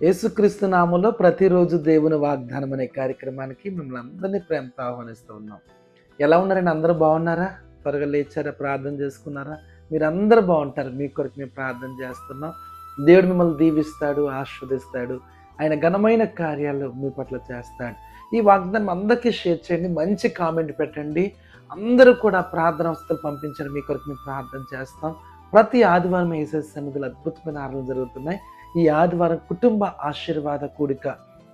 యేసుక్రీస్తు నామంలో ప్రతిరోజు దేవుని వాగ్దానం అనే కార్యక్రమానికి మిమ్మల్ని అందరినీ ప్రేమతో ఆహ్వానిస్తూ ఉన్నాం. ఎలా ఉన్నారండి? అందరూ బాగున్నారా? త్వరగా లేచారా? ప్రార్థన చేసుకున్నారా? మీరు అందరూ బాగుంటారు. మీ కొరకు మేము ప్రార్థన చేస్తున్నాం. దేవుడు మిమ్మల్ని దీవిస్తాడు ఆస్వాదిస్తాడు ఆయన ఘనమైన కార్యాలు మీ పట్ల చేస్తాడు. ఈ వాగ్దానం అందరికీ షేర్ చేయండి. మంచి కామెంట్ పెట్టండి. అందరూ కూడా ప్రార్థన వస్తువులు పంపించండి. మీ కొరకు మేము ప్రార్థన చేస్తాం. ప్రతి ఆదివారం ఏసే సన్నిధులు అద్భుతమైన ఆరాధనలు జరుగుతున్నాయి. ఈ ఆదివారం కుటుంబ ఆశీర్వాద కూడిక.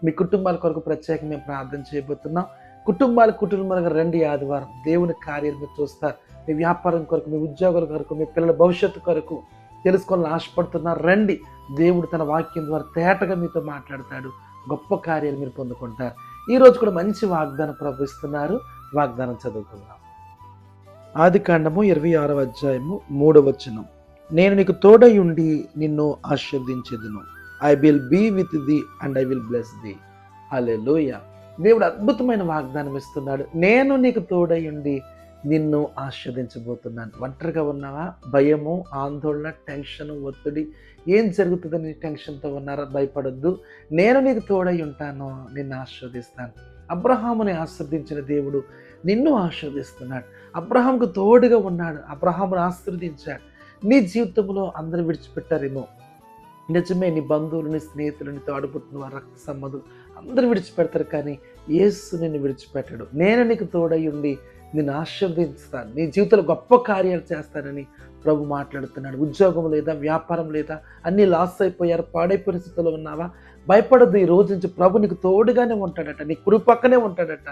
మీ కుటుంబాల కొరకు ప్రత్యేకంగా మేము ప్రార్థన చేయబోతున్నాం. కుటుంబాల కుటుంబాలకు రండి ఆదివారం. దేవుని కార్యాలు మీరు చూస్తారు. మీ వ్యాపారం కొరకు మీ ఉద్యోగాల కొరకు మీ పిల్లల భవిష్యత్తు కొరకు తెలుసుకోవాలని ఆశపడుతున్నారు. రండి. దేవుడు తన వాక్యం ద్వారా తేటగా మీతో మాట్లాడతాడు. గొప్ప కార్యాలు మీరు పొందుకుంటారు. ఈరోజు కూడా మంచి వాగ్దానం ప్రవహిస్తున్నారు వాగ్దానం చదువుకుందాం. ఆది కాండము ఇరవై ఆరవ అధ్యాయము మూడవ వచనం. నేను నీకు తోడై ఉండి నిన్ను ఆశీర్దించేదును I will be with thee and I will bless thee అలే లోయ దేవుడు అద్భుతమైన వాగ్దానం ఇస్తున్నాడు. నేను నీకు తోడై ఉండి నిన్ను ఆస్వాదించబోతున్నాను ఒంటరిగా ఉన్నావా? భయము ఆందోళన టెన్షన్ ఒత్తిడి ఏం జరుగుతుందని టెన్షన్తో ఉన్నారా? భయపడొద్దు. నేను నీకు తోడై ఉంటాను. నిన్ను ఆస్వాదిస్తాను అబ్రహాముని ఆస్వాదించిన దేవుడు నిన్ను ఆస్వాదిస్తున్నాడు అబ్రహాంకు తోడుగా ఉన్నాడు. అబ్రహామును ఆశీర్వదించాడు. నీ జీవితంలో అందరూ విడిచిపెట్టారేమో. నిజమే నీ బంధువులు నీ స్నేహితులు నీ తోడబుట్టిన వారు రక్త సంబంధులు అందరూ విడిచిపెడతారు కానీ యేసు నిన్ను విడిచిపెట్టాడు. నేను నీకు తోడై ఉండి నిన్ను ఆశీర్వదిస్తాను. నీ జీవితంలో గొప్ప కార్యాలు చేస్తానని ప్రభు మాట్లాడుతున్నాడు. ఉద్యోగం లేదా వ్యాపారం లేదా అన్నీ లాస్ అయిపోయారు పాడైపోయిన స్థితిలో ఉన్నావా? భయపడద్దు. ఈ రోజు నుంచి ప్రభు నీకు తోడుగానే ఉంటాడట. నీ కుడి పక్కనే ఉంటాడట.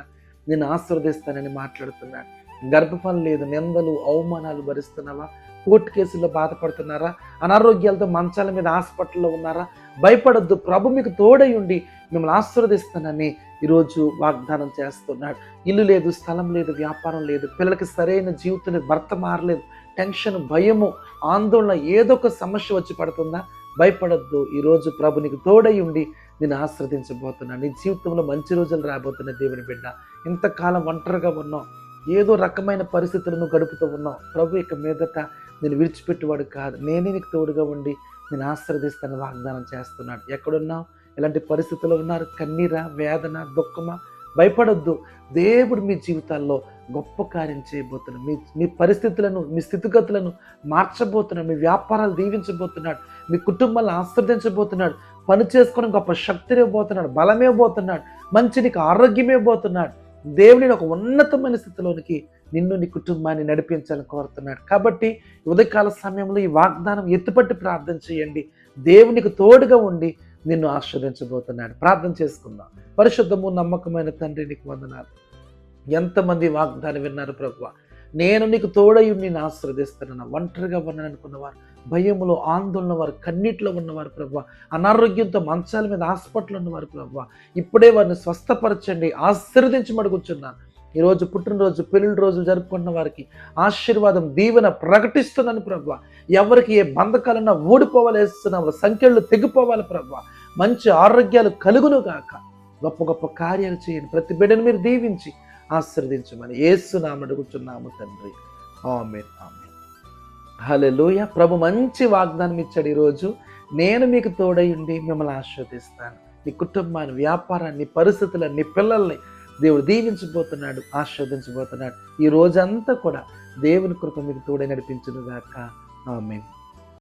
నేను ఆశీర్వదిస్తానని మాట్లాడుతున్నాడు. గర్భఫలం లేదు నిందలు అవమానాలు భరిస్తున్నావా? కోర్టు కేసుల్లో బాధపడుతున్నారా? అనారోగ్యాలతో మంచాల మీద హాస్పిటల్లో ఉన్నారా? భయపడొద్దు. ప్రభు మీకు తోడై ఉండి మిమ్మల్ని ఆశీర్వదిస్తానని ఈరోజు వాగ్దానం చేస్తున్నాడు. ఇల్లు లేదు స్థలం లేదు వ్యాపారం లేదు పిల్లలకి సరైన జీవితం లేదు భర్త మారలేదు టెన్షన్ భయము ఆందోళన ఏదో ఒక సమస్య వచ్చి పడుతుందా? భయపడొద్దు. ఈరోజు ప్రభు నీకు తోడై ఉండి నేను ఆశ్రదించబోతున్నాను నీ జీవితంలో మంచి రోజులు రాబోతున్న దేవుని బిడ్డ. ఇంతకాలం ఒంటరిగా ఉన్నావు. ఏదో రకమైన పరిస్థితులను గడుపుతూ ఉన్నావు. ప్రభు ఇక మీదట నేను విడిచిపెట్టువాడు కాదు. నేనే నీకు తోడుగా ఉండి నేను ఆశ్రదిస్తాను వాగ్దానం చేస్తున్నాడు. ఎక్కడున్నావు? ఎలాంటి పరిస్థితుల్లో ఉన్నారు? కన్నీరా వేదన దుఃఖమా? భయపడొద్దు. దేవుడు మీ జీవితాల్లో గొప్ప కార్యం చేయబోతున్నాడు. మీ మీ పరిస్థితులను మీ స్థితిగతులను మార్చబోతున్నాడు. మీ వ్యాపారాలు దీవించబోతున్నాడు. మీ కుటుంబాలను ఆశ్రదించబోతున్నాడు. పని చేసుకుని గొప్ప శక్తిని పోతున్నాడు బలమే పోతున్నాడు మంచి నీకు ఆరోగ్యమే పోతున్నాడు దేవుని ఒక ఉన్నతమైన స్థితిలోనికి నిన్ను నీ కుటుంబాన్ని నడిపించాలని కోరుతున్నాడు. కాబట్టి ఉదయకాల సమయంలో ఈ వాగ్దానం ఎత్తుపట్టి ప్రార్థన చేయండి. దేవునికి తోడుగా ఉండి నిన్ను ఆస్వాదించబోతున్నాడు ప్రార్థన చేసుకుందాం. పరిశుద్ధము నమ్మకమైన తండ్రి నీకు వందనాలు. ఎంతమంది వాగ్దానం విన్నారు ప్రభు నేను నీకు తోడై నిన్ను ఆశ్రదిస్తానన్న. ఒంటరిగా ఉన్నాను అనుకున్నవారు భయములో ఆందోళన వారు కన్నీటిలో ఉన్నవారు ప్రభు అనారోగ్యంతో మంచాల మీద హాస్పిటల్ ఉన్నవారు ప్రభు ఇప్పుడే వారిని స్వస్థపరచండి ఆశీర్వదించమడుగుచున్నాను ఈరోజు పుట్టినరోజు పెళ్ళి రోజులు జరుపుకున్న వారికి ఆశీర్వాదం దీవెన ప్రకటిస్తున్నాను ప్రభు ఎవరికి ఏ బంధకాలన్నా ఊడిపోవాలి వేస్తున్నాము సంఖ్యలు తెగిపోవాలి ప్రభు మంచి ఆరోగ్యాలు కలుగును గాక. గొప్ప గొప్ప కార్యాలు చేయండి ప్రతి బిడ్డను మీరు దీవించి ఆశీర్వదించమని ఏసునామడుగుచున్నాము తండ్రి. ఆమెన్ ఆమె హలెలూయ ప్రభు మంచి వాగ్దానం ఇచ్చాడు ఈరోజు. నేను మీకు తోడై ఉండి మిమ్మల్ని ఆస్వాదిస్తాను నీ కుటుంబాన్ని వ్యాపారాన్ని నీ పిల్లల్ని దేవుడు దీవించబోతున్నాడు ఆస్వాదించబోతున్నాడు ఈ రోజంతా కూడా దేవుని కృప మీకు తోడే నడిపించును గాక ఆమెన్.